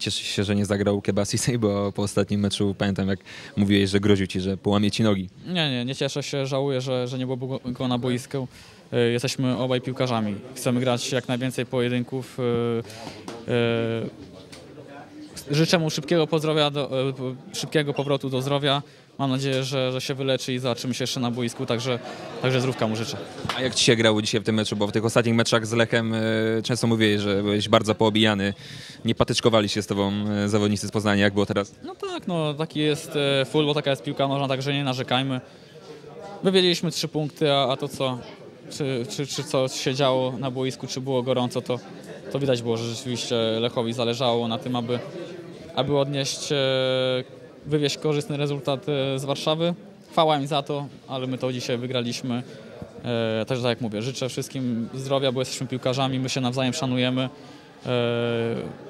Cieszę się, że nie zagrał Kebasisej, bo po ostatnim meczu pamiętam jak mówiłeś, że groził ci, że połamie ci nogi. Nie, nie, nie cieszę się, żałuję, że, że nie było go- na boisku. Y, Jesteśmy obaj piłkarzami. Chcemy grać jak najwięcej pojedynków. Życzę mu szybkiego pozdrowia, do, y, szybkiego powrotu do zdrowia. Mam nadzieję, że, że się wyleczy i zobaczymy się jeszcze na boisku, także, także zdrówka mu życzę. A jak ci się grało dzisiaj w tym meczu? Bo w tych ostatnich meczach z Lechem e, często mówiłeś, że byłeś bardzo poobijany. Nie patyczkowali się z tobą e, zawodnicy z Poznania. Jak było teraz? No tak, no taki jest e, futbol, taka jest piłka nożna, także nie narzekajmy. Wywiedzieliśmy trzy punkty, a, a to co, czy, czy, czy co się działo na boisku, czy było gorąco, to, to widać było, że rzeczywiście Lechowi zależało na tym, aby, aby odnieść, e, wywieźć korzystny rezultat z Warszawy. Chwała im za to, ale my to dzisiaj wygraliśmy. Także tak jak mówię, życzę wszystkim zdrowia, bo jesteśmy piłkarzami, my się nawzajem szanujemy, e,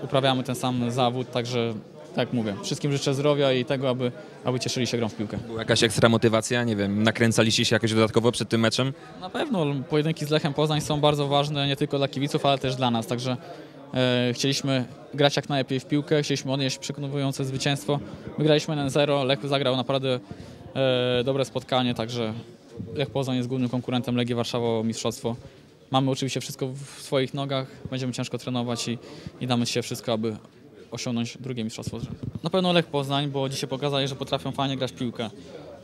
uprawiamy ten sam zawód, także tak jak mówię, wszystkim życzę zdrowia i tego, aby, aby cieszyli się grą w piłkę. Była jakaś ekstra motywacja? Nie wiem, nakręcaliście się jakoś dodatkowo przed tym meczem? Na pewno pojedynki z Lechem Poznań są bardzo ważne nie tylko dla kibiców, ale też dla nas, także chcieliśmy grać jak najlepiej w piłkę, chcieliśmy odnieść przekonujące zwycięstwo. Wygraliśmy 1-0, Lech zagrał naprawdę e, dobre spotkanie, także Lech Poznań jest głównym konkurentem Legii Warszawa o mistrzostwo. Mamy oczywiście wszystko w swoich nogach, będziemy ciężko trenować i, i damy się wszystko, aby osiągnąć drugie mistrzostwo. Na pewno Lech Poznań, bo dzisiaj pokazali, że potrafią fajnie grać piłkę.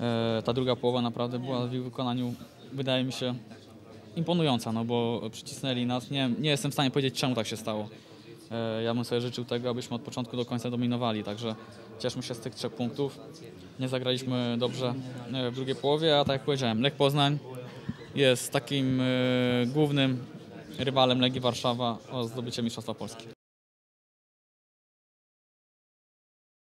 E, ta druga połowa naprawdę była w ich wykonaniu, wydaje mi się, imponująca, no bo przycisnęli nas. Nie, nie jestem w stanie powiedzieć, czemu tak się stało. E, Ja bym sobie życzył tego, abyśmy od początku do końca dominowali, także cieszmy się z tych trzech punktów. Nie zagraliśmy dobrze e, w drugiej połowie, a tak jak powiedziałem, Lech Poznań jest takim e, głównym rywalem Legii Warszawa o zdobycie Mistrzostwa Polski.